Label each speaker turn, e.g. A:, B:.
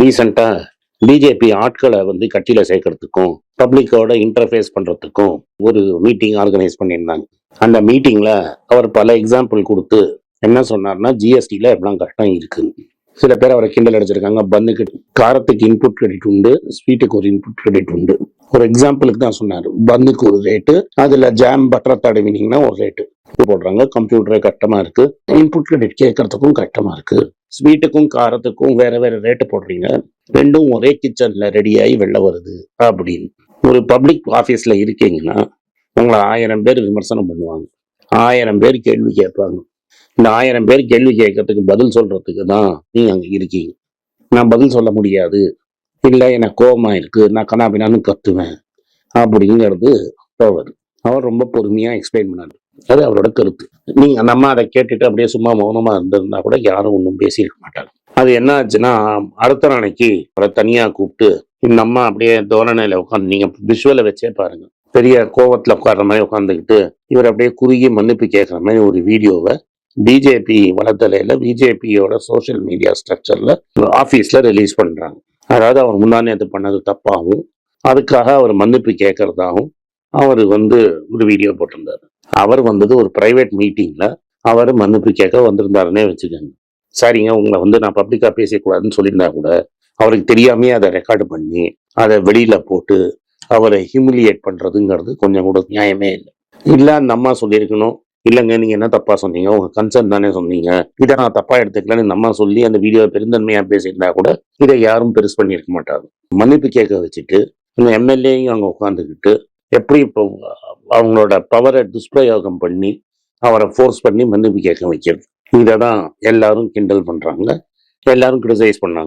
A: ரீசெண்டா பிஜேபி ஆட்களை வந்து கட்சியில சேர்க்கறதுக்கும் பப்ளிக்கோட இன்டர்ஃபேஸ் பண்றதுக்கும் ஒரு மீட்டிங் ஆர்கனைஸ் பண்ணியிருந்தாங்க. அந்த மீட்டிங்ல அவர் பல எக்ஸாம்பிள் கொடுத்து என்ன சொன்னார்னா ஜிஎஸ்டியில் எப்படிலாம் கரெக்டாக இருக்கு சில பேர் அவரை கிண்டல் அடிச்சிருக்காங்க பன்னுக்கு காரத்துக்கு இன்புட் கிரெடிட் உண்டு ஸ்வீட்டுக்கு ஒரு இன்புட் கிரெடிட் உண்டு. ஒரு எக்ஸாம்பிளுக்கு தான் சொன்னார். பன்னுக்கு ஒரு ரேட்டு அதுல ஜாம் பட்டர் தடவினீங்கன்னா ஒரு ரேட்டு போடுறாங்க கம்ப்யூட்டரே கட்டமாக இருக்கு. இன்புட் கிரெடிட் கேட்கறதுக்கும் கட்டமாக இருக்கு. ஸ்வீட்டுக்கும் காரத்துக்கும் வேற வேற ரேட்டு போடுறீங்க. ரெண்டும் ஒரே கிச்சன்ல ரெடியாகி வெளில வருது அப்படின்னு. ஒரு பப்ளிக் ஆஃபீஸில் இருக்கீங்கன்னா உங்களை ஆயிரம் பேர் விமர்சனம் பண்ணுவாங்க. ஆயிரம் பேர் கேள்வி கேட்பாங்க. இந்த ஆயிரம் பேர் கேள்வி கேட்கறதுக்கு பதில் சொல்றதுக்கு தான் நீங்கள் அங்கே இருக்கீங்க. நான் பதில் சொல்ல முடியாது. இல்லை எனக்கு கோபமாக இருக்குது நான் கண்ணாபினான்னு கத்துவேன். அப்படிங்கிறது அவர் அவர் ரொம்ப பொறுமையாக எக்ஸ்பிளைன் பண்ணார். அது அவரோட கருத்து. நீங்கள் அந்த அம்மா அதை கேட்டுட்டு அப்படியே சும்மா மௌனமா இருந்திருந்தா கூட யாரும் ஒன்றும் பேசியிருக்க மாட்டாங்க. அது என்ன ஆச்சுன்னா அடுத்த நாளைக்கு அவரை தனியா கூப்பிட்டு இந்த அம்மா அப்படியே தோரணையில உட்காந்து நீங்க விஷுவலை வச்சே பாருங்க. பெரிய கோவத்துல உட்கார்ற மாதிரி உட்காந்துக்கிட்டு இவர் அப்படியே குறுகி மன்னிப்பு கேட்குற மாதிரி ஒரு வீடியோவை பிஜேபி வலைத்தலையில பிஜேபியோட சோஷியல் மீடியா ஸ்ட்ரக்சர்ல ஆஃபீஸ்ல ரிலீஸ் பண்றாங்க. அதாவது அவர் முன்னாடி அது பண்ணது தப்பாகவும் அதுக்காக அவர் மன்னிப்பு கேட்கறதாகவும் அவர் வந்து ஒரு வீடியோ போட்டிருந்தாரு. அவர் வந்தது ஒரு பிரைவேட் மீட்டிங்கில் அவர் மன்னிப்பு கேட்க வந்திருந்தாருன்னே வச்சுக்கோங்க. சரிங்க உங்களை வந்து நான் பப்ளிக்காக பேசக்கூடாதுன்னு சொல்லியிருந்தா கூட அவருக்கு தெரியாமே அதை ரெக்கார்டு பண்ணி அதை வெளியில் போட்டு அவரை ஹியூமிலியேட் பண்ணுறதுங்கிறது கொஞ்சம் கூட நியாயமே இல்லை. இல்லை அந்த அம்மா சொல்லியிருக்கணும். இல்லைங்க நீங்கள் என்ன தப்பாக சொன்னீங்க? உங்கள் கன்சர்ன் தானே சொன்னீங்க. இதை நான் தப்பாக எடுத்துக்கலன்னு நம்ம சொல்லி அந்த வீடியோவை பெருந்தன்மையாக பேசியிருந்தா கூட இதை யாரும் பெருசு பண்ணியிருக்க மாட்டாங்க. மன்னிப்பு கேட்க வச்சுட்டு இந்த எம்எல்ஏயும் அங்கே உட்காந்துக்கிட்டு எப்படி இப்போ அவங்களோட பவரை துஷ்பிரயோகம் பண்ணி அவரை ஃபோர்ஸ் பண்ணி மன்னிப்பு கேட்க வைக்கிறது. இதை தான் எல்லாரும் கிண்டல் பண்றாங்க. எல்லாரும் கிரிட்டிசைஸ் பண்ணாங்க.